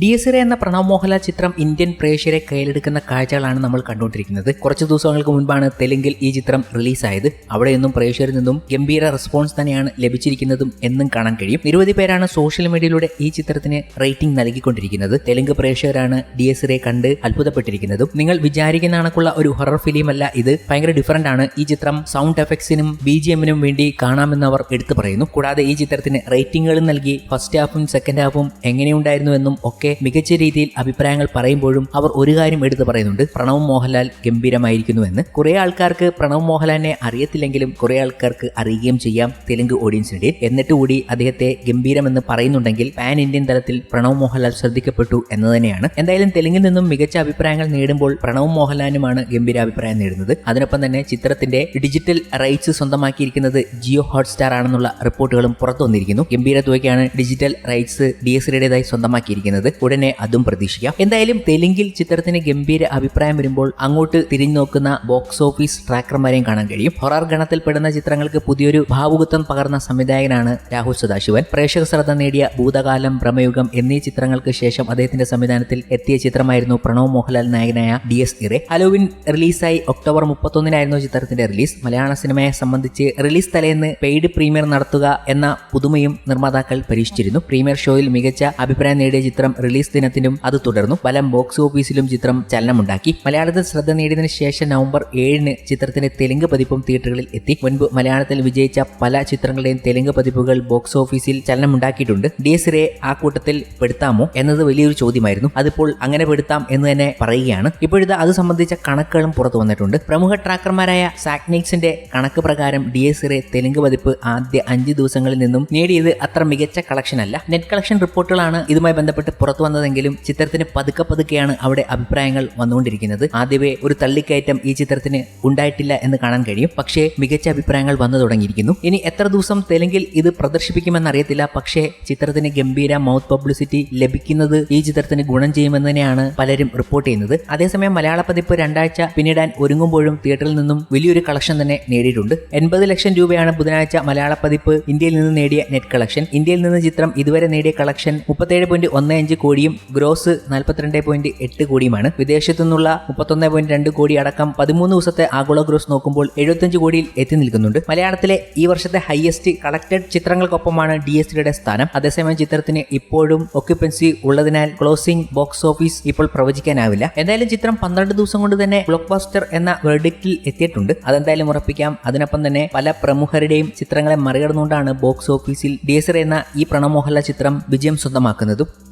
D S എന്ന പ്രണവ് മോഹൻലാൽ ചിത്രം Indian പ്രേക്ഷകരെ കയ്യിലെടുക്കുന്ന കാഴ്ചകളാണ് നമ്മൾ കണ്ടുകൊണ്ടിരിക്കുന്നത്. കുറച്ച് ദിവസങ്ങൾക്ക് മുൻപാണ് തെലുങ്കിൽ ഈ ചിത്രം റിലീസായത്. അവിടെയൊന്നും പ്രേക്ഷകരിൽ നിന്നും ഗംഭീര റെസ്പോൺസ് തന്നെയാണ് ലഭിച്ചിരിക്കുന്നതും എന്നും കാണാൻ കഴിയും. നിരവധി പേരാണ് സോഷ്യൽ മീഡിയയിലൂടെ ഈ ചിത്രത്തിന് റേറ്റിംഗ് നൽകിക്കൊണ്ടിരിക്കുന്നത്. തെലുങ്ക് പ്രേക്ഷകരാണ് ഡി എസ് എ കണ്ട് അത്ഭുതപ്പെട്ടിരിക്കുന്നതും. നിങ്ങൾ വിചാരിക്കുന്ന കണക്കുള്ള ഒരു ഹൊറർ ഫിലിം അല്ല ഇത്. ഭയങ്കര ഡിഫറന്റ് ആണ്. ഈ ചിത്രം സൗണ്ട് എഫക്ട്സിനും ബി ജി എമ്മിനും വേണ്ടി കാണാമെന്ന് അവർ എടുത്തു പറയുന്നു. കൂടാതെ ഈ ചിത്രത്തിന് റേറ്റിംഗുകൾ നൽകി ഫസ്റ്റ് ഹാഫും സെക്കൻഡ് ഹാഫും എങ്ങനെയുണ്ടായിരുന്നുവെന്നും ഒക്കെ മികച്ച രീതിയിൽ അഭിപ്രായങ്ങൾ പറയുമ്പോഴും അവർ ഒരു കാര്യം എടുത്തു പറയുന്നുണ്ട്. പ്രണവ് മോഹൻലാൽ ഗംഭീരമായിരിക്കുന്നുവെന്ന്. കുറെ ആൾക്കാർക്ക് പ്രണവ് മോഹൻലാലിനെ അറിയത്തില്ലെങ്കിലും കുറെ ആൾക്കാർക്ക് അറിയുകയും ചെയ്യാം തെലുങ്ക് ഓഡിയൻസിനിടയിൽ. എന്നിട്ട് കൂടി അദ്ദേഹത്തെ ഗംഭീരമെന്ന് പറയുന്നുണ്ടെങ്കിൽ പാൻ ഇന്ത്യൻ തലത്തിൽ പ്രണവ് മോഹൻലാൽ ശ്രദ്ധിക്കപ്പെട്ടു എന്ന് തന്നെയാണ്. എന്തായാലും തെലുങ്കിൽ നിന്നും മികച്ച അഭിപ്രായങ്ങൾ നേടുമ്പോൾ പ്രണവ് മോഹൻലാലിനുമാണ് ഗംഭീര അഭിപ്രായം നേടുന്നത്. അതിനൊപ്പം തന്നെ ചിത്രത്തിന്റെ ഡിജിറ്റൽ റൈറ്റ്സ് സ്വന്തമാക്കിയിരിക്കുന്നത് ജിയോ ഹോട്ട്സ്റ്റാർ ആണെന്നുള്ള റിപ്പോർട്ടുകളും പുറത്തു വന്നിരിക്കുന്നു ഗംഭീര തുകയ്ക്കാണ് ഡിജിറ്റൽ റൈറ്റ്സ് ഡി എസ് സ്വന്തമാക്കിയിരിക്കുന്നത്. ഉടനെ അതും പ്രതീക്ഷിക്കാം. എന്തായാലും തെലുങ്കിൽ ചിത്രത്തിന് ഗംഭീര അഭിപ്രായം വരുമ്പോൾ അങ്ങോട്ട് തിരിഞ്ഞു നോക്കുന്ന ബോക്സ് ഓഫീസ് ട്രാക്കർമാരെയും കാണാൻ കഴിയും. ഹൊറർ ഗണത്തിൽപ്പെടുന്ന ചിത്രങ്ങൾക്ക് പുതിയൊരു ഭാവുകത്വം പകർന്ന സംവിധായകനാണ് രാഹുൽ സദാശിവൻ. പ്രേക്ഷക ശ്രദ്ധ നേടിയ ഭൂതകാലം ഭ്രമയുഗം എന്നീ ചിത്രങ്ങൾക്ക് ശേഷം അദ്ദേഹത്തിന്റെ സംവിധാനത്തിൽ എത്തിയ ചിത്രമായിരുന്നു പ്രണവ് മോഹൻലാൽ നായകനായ ഡി എസ് ഇറെ ഹലോവിൻ റിലീസായി ഒക്ടോബർ മുപ്പത്തൊന്നിനായിരുന്നു ചിത്രത്തിന്റെ റിലീസ്. മലയാള സിനിമയെ സംബന്ധിച്ച് റിലീസ് തലേന്ന് പെയ്ഡ് പ്രീമിയർ നടത്തുക എന്ന പുതുമയും നിർമ്മാതാക്കൾ പരീക്ഷിച്ചിരുന്നു. പ്രീമിയർ ഷോയിൽ മികച്ച അഭിപ്രായം നേടിയ ചിത്രം റിലീസ് ദിനത്തിനും അത് തുടർന്നു. ബലം ബോക്സ് ഓഫീസിലും ചിത്രം ചലനമുണ്ടാക്കി. മലയാളത്തിൽ ശ്രദ്ധ നേടിയതിനു ശേഷം നവംബർ ഏഴിന് ചിത്രത്തിന്റെ തെലുങ്ക് പതിപ്പും തിയേറ്ററുകളിൽ എത്തി. മുൻപ് മലയാളത്തിൽ വിജയിച്ച പല ചിത്രങ്ങളുടെയും തെലുങ്ക് പതിപ്പുകൾ ബോക്സ് ഓഫീസിൽ ചലനമുണ്ടാക്കിയിട്ടുണ്ട്. ഡി എസ് റേ ആ കൂട്ടത്തിൽ പെടുത്താമോ എന്നത് വലിയൊരു ചോദ്യമായിരുന്നു. അതിപ്പോൾ അങ്ങനെ പെടുത്താം എന്ന് തന്നെ പറയുകയാണ്. ഇപ്പോഴത്തെ അത് സംബന്ധിച്ച കണക്കുകളും പുറത്തു വന്നിട്ടുണ്ട്. പ്രമുഖ ട്രാക്കർമാരായ സാക്നിക്സിന്റെ കണക്ക് പ്രകാരം ഡി എസ് റേ തെലുങ്ക് പതിപ്പ് ആദ്യ അഞ്ച് ദിവസങ്ങളിൽ നിന്നും നേടിയത് അത്ര മികച്ച കളക്ഷൻ അല്ല നെറ്റ് കളക്ഷൻ റിപ്പോർട്ടുകളാണ് ഇതുമായി ബന്ധപ്പെട്ട് പുറത്തു വന്നതെങ്കിലും ചിത്രത്തിന് പതുക്കെ പതുക്കെയാണ് അവിടെ അഭിപ്രായങ്ങൾ വന്നുകൊണ്ടിരിക്കുന്നത്. ആദ്യമേ ഒരു തള്ളിക്കയറ്റം ഈ ചിത്രത്തിന് ഉണ്ടായിട്ടില്ല എന്ന് കാണാൻ കഴിയും. പക്ഷേ മികച്ച അഭിപ്രായങ്ങൾ വന്നു തുടങ്ങിയിരിക്കുന്നു. ഇനി എത്ര ദിവസം തെലുങ്കിൽ ഇത് പ്രദർശിപ്പിക്കുമെന്ന് അറിയത്തില്ല പക്ഷേ ചിത്രത്തിന് ഗംഭീര മൗത്ത് പബ്ലിസിറ്റി ലഭിക്കുന്നത് ഈ ചിത്രത്തിന് ഗുണം ചെയ്യുമെന്ന് തന്നെയാണ് പലരും റിപ്പോർട്ട് ചെയ്യുന്നത്. അതേസമയം മലയാള പതിപ്പ് രണ്ടാഴ്ച പിന്നിടാൻ ഒരുങ്ങുമ്പോഴും തിയേറ്ററിൽ നിന്നും വലിയൊരു കളക്ഷൻ തന്നെ നേടിയിട്ടുണ്ട്. എൺപത് ലക്ഷം രൂപയാണ് ബുധനാഴ്ച മലയാള പതിപ്പ് ഇന്ത്യയിൽ നിന്ന് നേടിയ നെറ്റ് കളക്ഷൻ ഇന്ത്യയിൽ നിന്ന് ചിത്രം ഇതുവരെ നേടിയ കളക്ഷൻ മുപ്പത്തേഴ് പോയിന്റ് ഒന്ന് അഞ്ച് കോടിയും ഗ്രോസ് നാൽപ്പത്തിരണ്ട് പോയിന്റ് എട്ട് കോടിയുമാണ്. വിദേശത്തു നിന്നുള്ള മുപ്പത്തൊന്ന് പോയിന്റ് രണ്ട് കോടി അടക്കം പതിമൂന്ന് ദിവസത്തെ ആഗോള ഗ്രോസ് നോക്കുമ്പോൾ എഴുപത്തഞ്ച് കോടിയിൽ എത്തി നിൽക്കുന്നുണ്ട്. മലയാളത്തിലെ ഈ വർഷത്തെ ഹയസ്റ്റ് കളക്റ്റഡ് ചിത്രങ്ങൾക്കൊപ്പമാണ് ഡി എസ് ഡിയുടെ സ്ഥാനം. അതേസമയം ചിത്രത്തിന് ഇപ്പോഴും ഒക്യുപ്പൻസി ഉള്ളതിനാൽ ക്ലോസിംഗ് ബോക്സ് ഓഫീസ് ഇപ്പോൾ പ്രവചിക്കാനാവില്ല. എന്തായാലും ചിത്രം പന്ത്രണ്ട് ദിവസം കൊണ്ട് തന്നെ ബ്ലോക്ക് ബാസ്റ്റർ എന്ന വെർഡിക്റ്റിൽ എത്തിയിട്ടുണ്ട്. അതെന്തായാലും ഉറപ്പിക്കാം. അതിനൊപ്പം തന്നെ പല പ്രമുഖരുടെയും ചിത്രങ്ങളെ മറികടന്നുകൊണ്ടാണ് ബോക്സ് ഓഫീസിൽ ഡി എസ് എന്ന ഈ പ്രണവ് മോഹൻലാൽ ചിത്രം വിജയം സ്വന്തമാക്കുന്നതും.